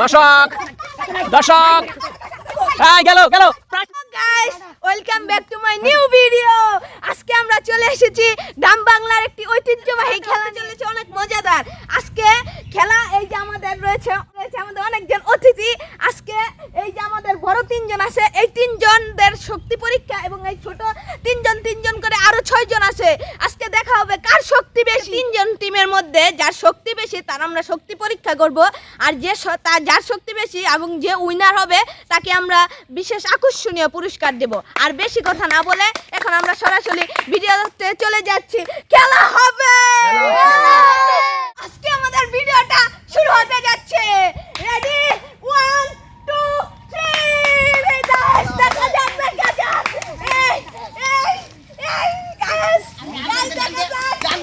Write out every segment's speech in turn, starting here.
দর্শক দর্শক। এই, গেল গেল। Guys welcome back to my new video আজকে আমরা চলে এসেছি গ্রাম বাংলার একটি ঐতিহ্যবাহী খেলা চলেছে অনেক মজাদার। আজকে খেলা এই যে আমাদের রয়েছে আমাদের অনেকজন অতিথি। আজকে এই যে আমাদের বড় তিনজন আছে, এই তিনজনদের শক্তি পরীক্ষা এবং এই ছোট তিনজন তিনজন করে আরও ছয় জন আছে আজকে দেখা হবে কার শক্তি বেশি তিনজন টিমের মধ্যে যার শক্তি বেশি, তার আমরা শক্তি পরীক্ষা করব। আর যে তার যার শক্তি বেশি এবং যে উইনার হবে, তাকে আমরা বিশেষ আকর্ষণীয় পুরস্কার দেব। আর বেশি কথা না বলে এখন আমরা সরাসরি ভিডিওতে চলে যাচ্ছি। খেলা হবে আজকে আমাদের ভিডিওটা শুরু হতে যাচ্ছে রেডি ওয়ান টু থ্রি দেখা যাক দেখা যাক এই এই এই গাইস গাইস দেখা যাক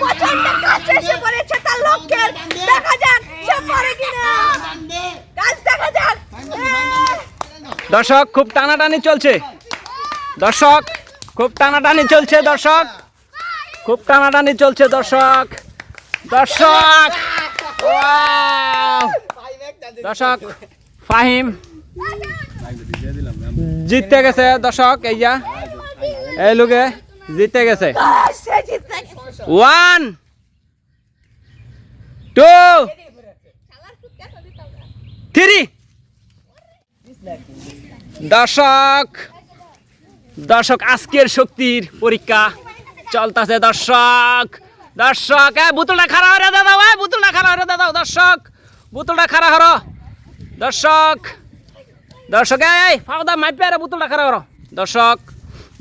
পছন্দের কাছে এসে পড়েছে তার লক্ষ্যের দেখা যাক সে পারে কিনা গাছ দেখা যাক দর্শক, খুব টানাটানি চলছে। দর্শক, খুব টানাটানি চলছে, দর্শক। খুব টানাটানি চলছে, দর্শক। দর্শক দর্শক, ফাহিম জিততে গেছে, দর্শক, এই যা। এই লোকে জিততে জিতে গেছে। One, two, three. দর্শক দর্শক, আজকের শক্তির পরীক্ষা চলতেছে, দর্শক। দর্শক, এ, বোতলটা খারাপ হরে দাদা এ, বোতলটা খারাপ হরে দাদা দর্শক। বোতলটা খারাপ হর। দর্শক দর্শক এই, ফাওদা মাইপে আরে বোতলটা খারাপ হর। দর্শক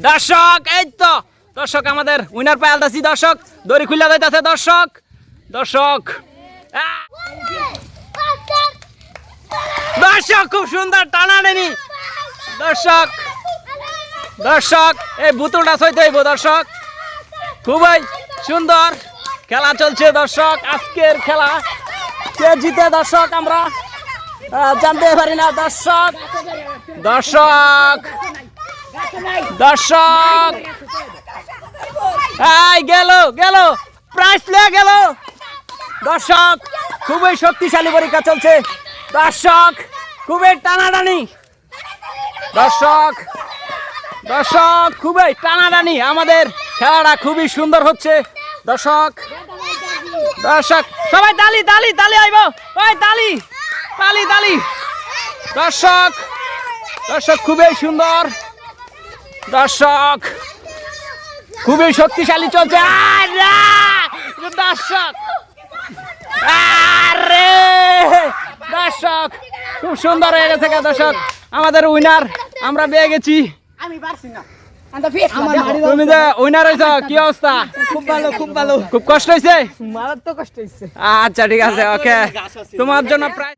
দর্শক, এই তো। দর্শক, আমাদের উইনার পাল্টাছি দর্শক। দড়ি খুলে যাইতেছে, দর্শক। দর্শক! দর্শক, খুব সুন্দর টানা নেনি। দর্শক দর্শক, এই বোতলটা সইতে হইব দর্শক। খুবই সুন্দর খেলা চলছে, দর্শক। আজকের খেলা কে জিতে, দর্শক, আমরা জানতে পারি না, দর্শক। দর্শক দর্শক। এই, গেল গেল। প্রাইস লে গেল। দর্শক, খুবই শক্তিশালী পরীক্ষা চলছে। দর্শক খুবই টানাটানি। দর্শক দর্শক, খুবই টানাটানি আমাদের খেলাটা, খুবই সুন্দর হচ্ছে। দর্শক দর্শক, সবাই তালি তালি তালি আইব। ওই তালি তালি তালি। দর্শক দর্শক, খুবই সুন্দর। দর্শক, খুবই শক্তিশালী চলছে! দর্শক, আরে, দর্শক খুব সুন্দর হয়ে গেছে দর্শক। আমাদের উইনার আমরা পেয়ে গেছি। আমি পারছি না। তুমি যে উইনার হয়েছ কি অবস্থা? খুব ভালো খুব ভালো। খুব কষ্ট হয়েছে? মারার কষ্ট হইছে আচ্ছা ঠিক আছে ওকে তোমার জন্য প্রায়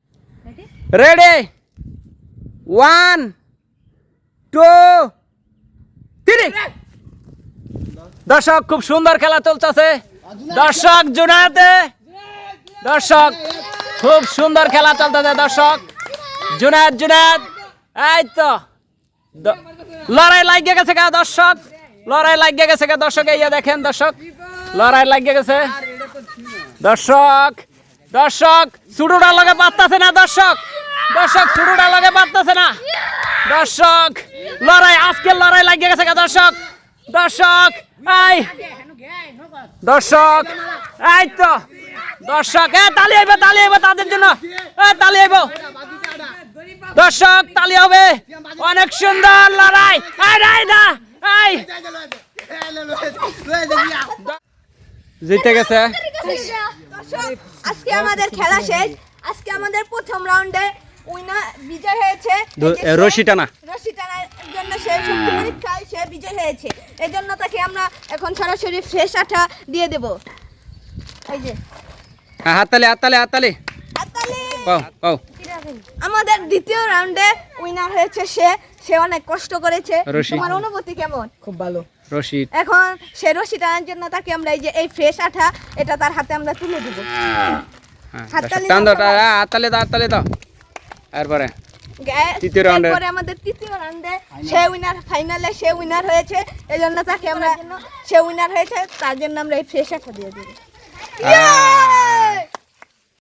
রেডি ওয়ান টু থ্রি দর্শক খুব সুন্দর খেলা চলতেছে। দর্শক জুনাতে। দর্শক খুব সুন্দর খেলা চলতেছে দর্শক। জুনাদ জুনাদ এই তো। লড়াই লাগিয়ে গেছে গা দর্শক। লড়াই লাগিয়ে গেছে গা দর্শক, এই দেখেন দর্শক। লড়াই লাগিয়ে গেছে। দর্শক দর্শক চুড়ুটা লগে পারতাছে না দর্শক। দর্শক চুড়ুটা লগে পারতাছে না। দর্শক, লড়াই আজকের লড়াই লাগিয়ে গেছে গা দর্শক। দর্শক, এই। দর্শক, এই তো। দর্শক, এ, তালি আইবে তালি আইবে তাদের জন্য। এ, তালি আইব। দর্শক তালি হবে। অনেক সুন্দর লড়াই। না এই। জিতে গেছে। আজকে আমাদের খেলা শেষ। আজকে আমাদের প্রথম রাউন্ডে উইনার বিজয় হয়েছে। রশি টানা। রশি টানার জন্য সে পরীক্ষায় সে বিজয় হয়েছে। এই জন্য তাকে আমরা এখন সরাসরি ফ্রেশ আঠা দিয়ে দেব। এই যে। হ্যাঁ হাততালি হাততালি হাততালি। হাততালি। কও কও আমাদের দ্বিতীয় রাউন্ডে উইনার হয়েছে সে। সে অনেক কষ্ট করেছে। তোমার অনুভূতি কেমন? খুব ভালো। রশি এখন সে রশি টানার জন্য তাকে আমরা এই যে এই ফ্রেশ আঠা এটা তার হাতে আমরা তুলে দিব। হ্যাঁ হাততালি টান দাও দাও সবাই। হাততালি দাও হাততালি দাও। এরপরে তৃতীয় রাউন্ডে। এরপরে আমাদের তৃতীয় রাউন্ডে সে উইনার ফাইনালে সে উইনার হয়েছে। এই জন্য তাকে আমরা সে উইনার হয়েছে তার জন্য আমরা এই ফ্রেশ আঠা দিয়ে দিব।